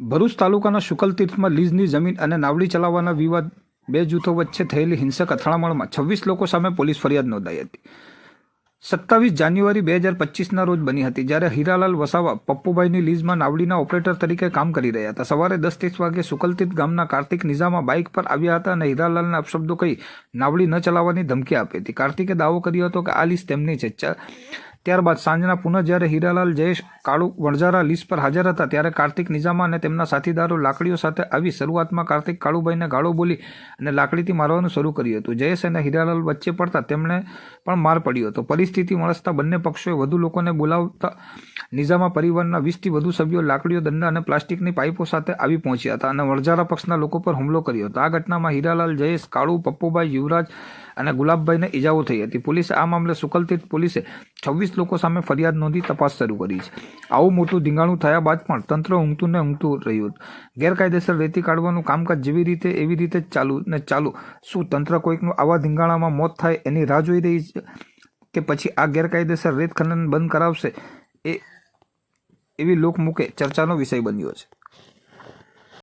ભરૂચ તાલુકાના શુકલતીર્થમાં લીઝની જમીન અને નાવડી ચલાવવાના વિવાદ, બે જૂથો વચ્ચે થયેલી હિંસક અથડામણમાં છવ્વીસ લોકો સામે પોલીસ ફરિયાદ નોંધાઈ હતી. સત્તાવીસ જાન્યુઆરી બે હજાર પચીસના રોજ બની હતી, જ્યારે હીરાલાલ વસાવા પપ્પુભાઈની લીઝમાં નાવડીના ઓપરેટર તરીકે કામ કરી રહ્યા હતા. સવારે દસ ત્રીસ વાગે સુકલતીત ગામના કાર્તિક નિઝામા બાઇક પર આવ્યા હતા અને હીરાલાલને અપશબ્દો કહી નાવડી ન ચલાવવાની ધમકી આપી હતી. કાર્તિકે દાવો કર્યો હતો કે આ લીઝ તેમની છે. ત્યારબાદ સાંજના પુનઃ જ્યારે હીરાલાલ જયેશ, કાળુ વણઝારા લીઝ પર હાજર હતા ત્યારે કાર્તિક નિઝામા અને તેમના સાથીદારો લાકડીઓ સાથે આવી શરૂઆતમાં કાર્તિક કાળુભાઈને ગાળો બોલી અને લાકડીથી મારવાનું શરૂ કર્યું હતું. જયેશ અને હીરાલાલ વચ્ચે પડતા તેમણે પણ માર પડ્યો હતો. પરિસ્થિતિ મળસતા બંને પક્ષોએ વધુ લોકોને બોલાવતા નિઝામા પરિવારના વીસથી વધુ સભ્યો લાકડીઓ, દંડા અને પ્લાસ્ટિકની પાઇપો સાથે આવી પહોંચ્યા હતા અને વણઝારા પક્ષના લોકો પર હુમલો કર્યો હતો. આ ઘટનામાં હીરાલાલ જયેશ, કાળુ, પપ્પુભાઈ, યુવરાજ અને ગુલાબભાઈને ઈજાઓ થઈ હતી. પોલીસે આ મામલે સુકલતીર્થ પોલીસે છવ્વીસ લોકો સામે ફરિયાદ નોંધી તપાસ શરૂ કરી છે. આવું મોટું ધીંગાણું થયા બાદ પણ તંત્ર ઊંઘતું ને ઊંઘતું રહ્યું. ગેરકાયદેસર રેતી કાઢવાનું કામકાજ જેવી રીતે, એવી રીતે ચાલુ ને ચાલુ. શું તંત્ર કોઈકનું આવા ધીંગાણામાં મોત થાય એની રાહ જોઈ રહી છે કે પછી આ ગેરકાયદેસર રેત ખનન બંધ કરાવશે એ, એવી લોકમુખે ચર્ચાનો વિષય બન્યો છે.